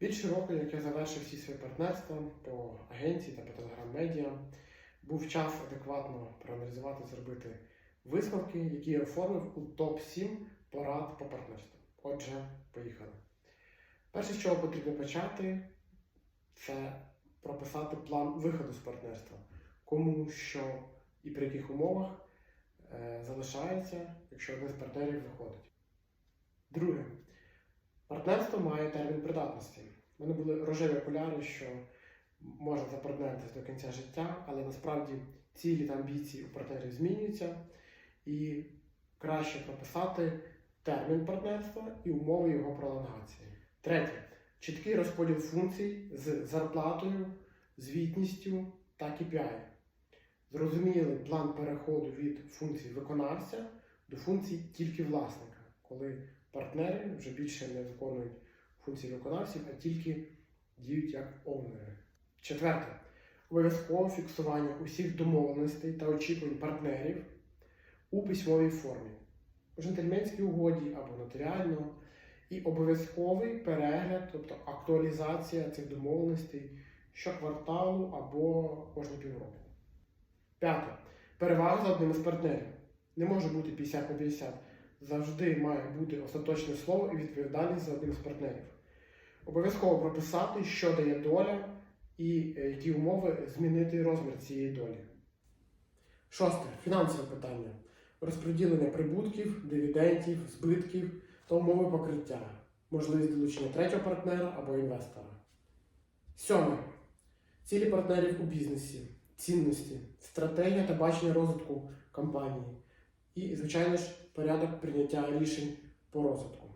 Більше року, як я завершив всі свої партнерства по агенції та по телеграм-медіа, був час адекватно проаналізувати, зробити висновки, які я оформив у топ-7 порад по партнерству. Отже, поїхали. Перше, з чого потрібно почати, це прописати план виходу з партнерства. Кому, що і при яких умовах е, залишається, якщо один з партнерів виходить. Друге. Партнерство має термін придатності. У мене були рожеві окуляри, що можна запартнеритися до кінця життя, але насправді цілі та амбіції у партнерів змінюються, і краще прописати термін партнерства і умови його пролонгації. Третє чіткий розподіл функцій з зарплатою, звітністю та KPI. Зрозумілий план переходу від функцій виконавця до функцій тільки власника, коли партнери вже більше не виконують функції виконавців, а тільки діють як оунери. Четверте. Обов'язкове фіксування усіх домовленостей та очікувань партнерів у письмовій формі, у джентльменській угоді або нотаріально, і обов'язковий перегляд, тобто актуалізація цих домовленостей щокварталу або кожні півроку. П'яте. Перевага за одним із партнерів. Не може бути 50 на 50. Завжди має бути остаточне слово і відповідальність за одним з партнерів. Обов'язково прописати, що дає доля і е, які умови змінити розмір цієї долі. Шосте. Фінансове питання. Розподілення прибутків, дивідендів, збитків та умови покриття. Можливість долучення третього партнера або інвестора. Сьоме. Цілі партнерів у бізнесі, цінності, стратегія та бачення розвитку компанії. І, звичайно ж, порядок прийняття рішень по розвитку.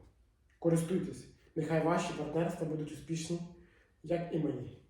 Користуйтесь, нехай ваші партнерства будуть успішні, як і мої.